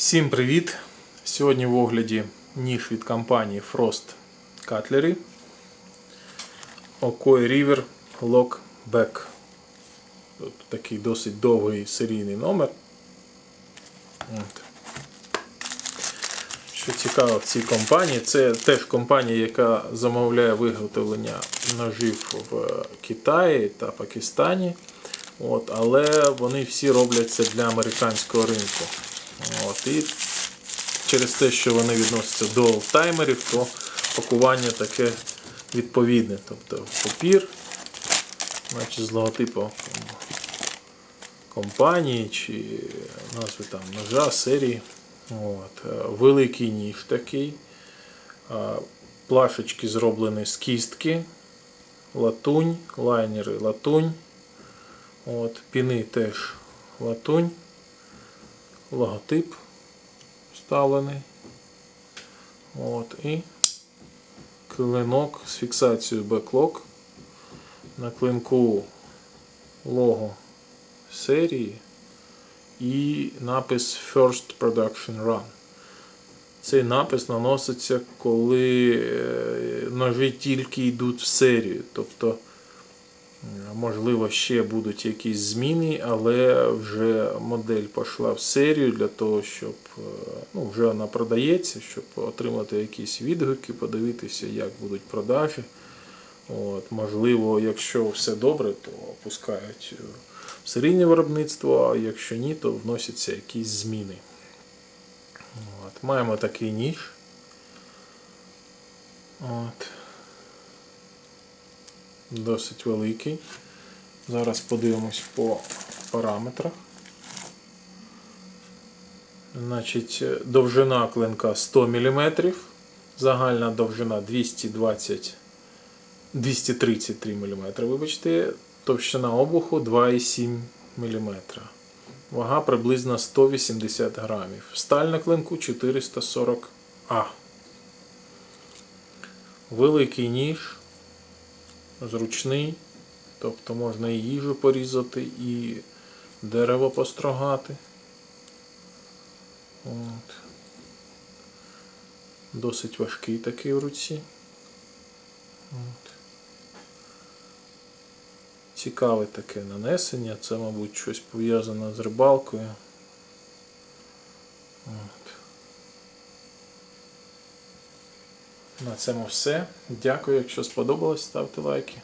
Всім привіт! Сьогодні в огляді ніж від компанії Frost Cutlery Okoi River Lock Back. Тут такий досить довгий серійний номер. От. Що цікаво в цій компанії, це теж компанія, яка замовляє виготовлення ножів в Китаї та Пакистані. От, але вони всі роблять це для американського ринку. От, і через те, що вони відносяться до олдтаймерів, то пакування таке відповідне. Тобто папір, значить з логотипом компанії чи назви там ножа, серії. От. е, Великий ніж такий. Плашечки зроблені з кістки, латунь, лайнери латунь. От, Піни теж латунь, логотип вставлений. От, і клинок з фіксацією беклок. На клинку лого серії і напис First Production Run. Цей напис наноситься, коли е, ножі тільки йдуть в серію. Тобто, можливо, ще будуть якісь зміни, але вже модель пішла в серію для того, щоб е, ну, вже вона продається, щоб отримати якісь відгуки, подивитися, як будуть продажі. От, можливо, якщо все добре, то пускають е, в серійне виробництво, а якщо ні, то вносяться якісь зміни. От, маємо такий ніж. От. Досить великий. Зараз подивимось по параметрах. Значить, довжина клинка 100 мм, загальна довжина 220 233 мм, вибачте, товщина обуху 2,7 мм. Вага приблизно 180 грамів. Сталь на клинку 440 А. Великий ніж, зручний, тобто можна і їжу порізати, і дерево построгати. От. Досить важкий такий в руці. От. Цікаве таке нанесення, це, мабуть, щось пов'язане з рибалкою. От. На цьому все. Дякую, якщо сподобалось, ставте лайки.